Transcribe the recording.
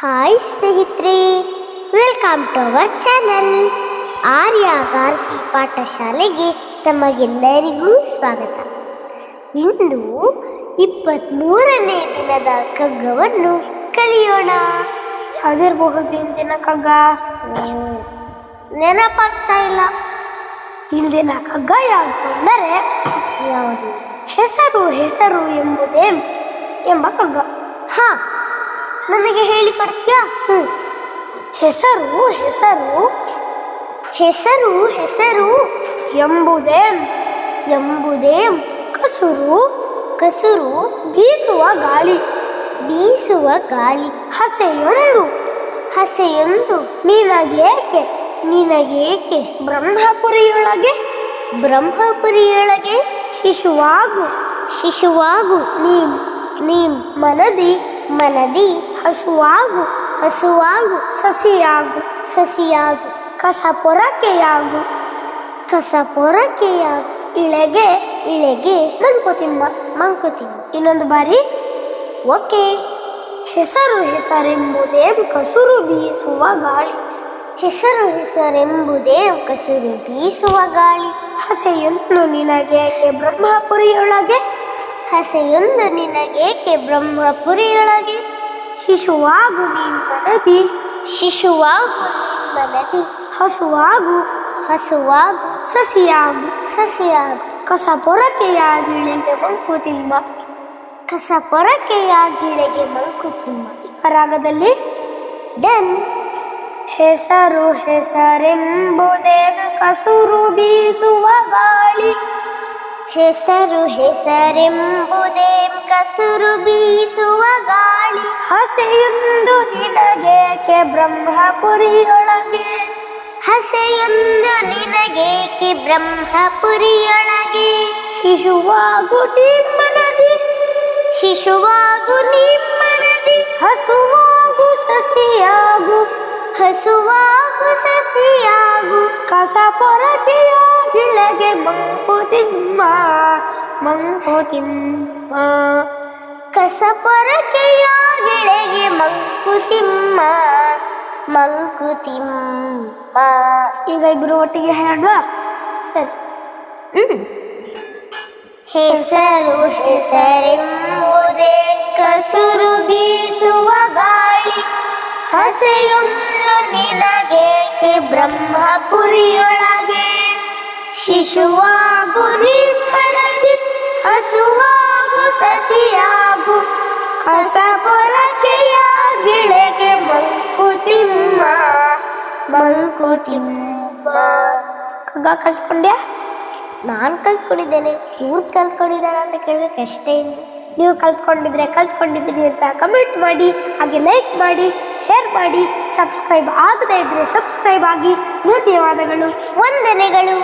Hi ಸ್ನೇಹಿತರೆ welcome to our channel. Arya Gargi ಪಾಠಶಾಲೆಗೆ ತಮಗೆಲ್ಲರಿಗೂ ಸ್ವಾಗತ. ಇಂದು ಇಪ್ಪತ್ತ್ಮೂರನೇ ದಿನದ ಕಗ್ಗವನ್ನು ಕಲಿಯೋಣ. ಯಾವ್ದಿರ್ಬಹುದು ಇಂದಿನ ಕಗ್ಗ? ನೆನಪಾಗ್ತಾ ಇಲ್ಲ. ಇಂದಿನ ಕಗ್ಗ ಯಾವುದು ಅಂದರೆ ಯಾವುದು? ಹೆಸರು ಹೆಸರು ಎಂಬುದೇ ಎಂಬ ಕಗ್ಗ. ಹಾ ನನಗೆ ಹೇಳಿಕೊಡ್ತೀಯಾ ಹ್ಞೂ ಹೆಸರು ಹೆಸರು ಹೆಸರು ಹೆಸರು ಎಂಬುದೇ ಎಂಬುದೇ ಕಸುರು ಕಸುರು ಬೀಸುವ ಗಾಳಿ ಬೀಸುವ ಗಾಳಿ. ಹಸೆಯೊಂದು ಹಸೆಯೊಂದು ನಿನಗೇಕೆ ನಿನಗೇಕೆ ಬ್ರಹ್ಮಪುರಿಯೊಳಗೆ? ಬ್ರಹ್ಮಪುರಿಯೊಳಗೆ ಶಿಶುವಾಗು ಶಿಶುವಾಗು ನೀ ನೀ ಮನದಿ. ಮನದಿ ಹಸುವಾಗು ಹಸುವಾಗು, ಸಸಿಯಾಗು ಸಸಿಯಾಗು ಕಸ ಪೊರಕೆಯಾಗು ಕಸ ಪೊರಕೆಯಾಗು ಇಳೆಗೆ ಇಳೆಗೆ ಮಂಕುತಿಮ್ಮ ಮಂಕುತಿಮ್ಮ ಇನ್ನೊಂದು ಬಾರಿ. ಓಕೆ. ಹೆಸರು ಹೆಸರೆಂಬುದೇ ಕಸುರು ಬೀಸುವ ಗಾಳಿ. ಹೆಸರು ಹೆಸರೆಂಬುದೇ ಕಸುರು ಬೀಸುವ ಗಾಳಿ. ಹಸೆಯನ್ನು ನಿನಗೆ, ಬ್ರಹ್ಮಪುರಿಯೊಳಗೆ ಹಸೆಯೊಂದು ನಿನಗೇಕೆ ಬ್ರಹ್ಮಪುರಿಯೊಳಗೆ? ಶಿಶುವಾಗು ನೀನು ಮನದಿ. ಶಿಶುವಾಗು ಮನದಿ. ಹಸುವಾಗು. ಹಸುವಾಗು. ಸಸಿಯಾಗು. ಸಸಿಯಾಗು. ಕಸ ಪೊರಕೆಯಾಗಿಳೆಗೆ ಮಂಕುತಿಮ್ಮ ಕಸ ಪೊರಕೆಯಾಗಿಳೆಗೆ ಮಂಕುತಿಮ್ಮ ಈ ರಾಗದಲ್ಲಿ? ಡನ್. ಹೆಸರು ಹೆಸರೆಂಬುದೇನ ಕಸುರು ಬೀಸುವ ಗಾಳಿ. ಹೆಸರು ಹೆಸರೆಂಬುದೇ ಕಸುರು ಬೀಸುವ ಗಾಳಿ. ಹಸೆಯೊಂದು ನಿನಗೇಕೆ ಬ್ರಹ್ಮಪುರಿಯೊಳಗೆ? ಹಸೆಯೊಂದು ನಿನಗೇಕೆ ಬ್ರಹ್ಮಪುರಿಯೊಳಗೆ? ಶಿಶುವಾಗು ನಿಮ್ಮನದಿ. ಶಿಶುವಾಗು ನಿಮ್ಮನದಿ. ಹಸುವಾಗು ಸಸಿಯಾಗು. ಹಸುವಾಗು ಸಸಿಯಾಗು. ಕಸ ಪೊರಕೆಯ ಗಿಳೆಗೆ ಮಂಕುತಿಮ್ಮ ಮಂಕುತಿಮ್ಮ. ಕಸಪೊರಕೆಯ ಪೊರಕೆಯಾಗಿಳೆಗೆ ಮಂಕುತಿಮ್ಮ ಮಂಕುತಿಮ್ಮ. ಈಗ ಇಬ್ರು ಒಟ್ಟಿಗೆ ಹೇಳೋಣ ಸರಿ. ಹ್ಮ್. ಹೆಸರು ಹೆಸರೆಂಬುದೇ ಕಸುರು ಬೀಸುವ ಗಾಳಿ. ಹಸೆಯೊಂದು ನಿನಗೇಕೆ ಬ್ರಹ್ಮಪುರಿಯೊಳಗೆ ಶಿಶುವಾಗು ನಿಮ್ಮನದಿ ಹಸುವಾಗು, ಸಸಿಯಾಗು ಕಸ ಪೊರಕೆಯ ಗಿಳೆಗೆ ಮಂಕುತಿಮ್ಮ ಮಂಕುತಿಮ್ಮ ಕಗ್ಗ ಕಲ್ತ್ಕೊಂಡ್ಯಾ ನಾನು ಕಲ್ತ್ಕೊಂಡಿದ್ದೇನೆ ಇವ್ರು ಕಲ್ತ್ಕೊಂಡಿದ್ದಾರೆ ಅಂತ ಕೇಳಬೇಕು ಅಷ್ಟೇ ನೀವು ಕಲ್ತ್ಕೊಂಡಿದ್ರೆ ಕಲ್ತ್ಕೊಂಡಿದ್ದೀನಿ ಅಂತ ಕಮೆಂಟ್ ಮಾಡಿ, ಹಾಗೆ ಲೈಕ್ ಮಾಡಿ ಶೇರ್ ಮಾಡಿ ಸಬ್ಸ್ಕ್ರೈಬ್ ಆಗದೇ ಇದ್ರೆ ಸಬ್ಸ್ಕ್ರೈಬ್ ಆಗಿ, ಧನ್ಯವಾದಗಳು, ವಂದನೆಗಳು.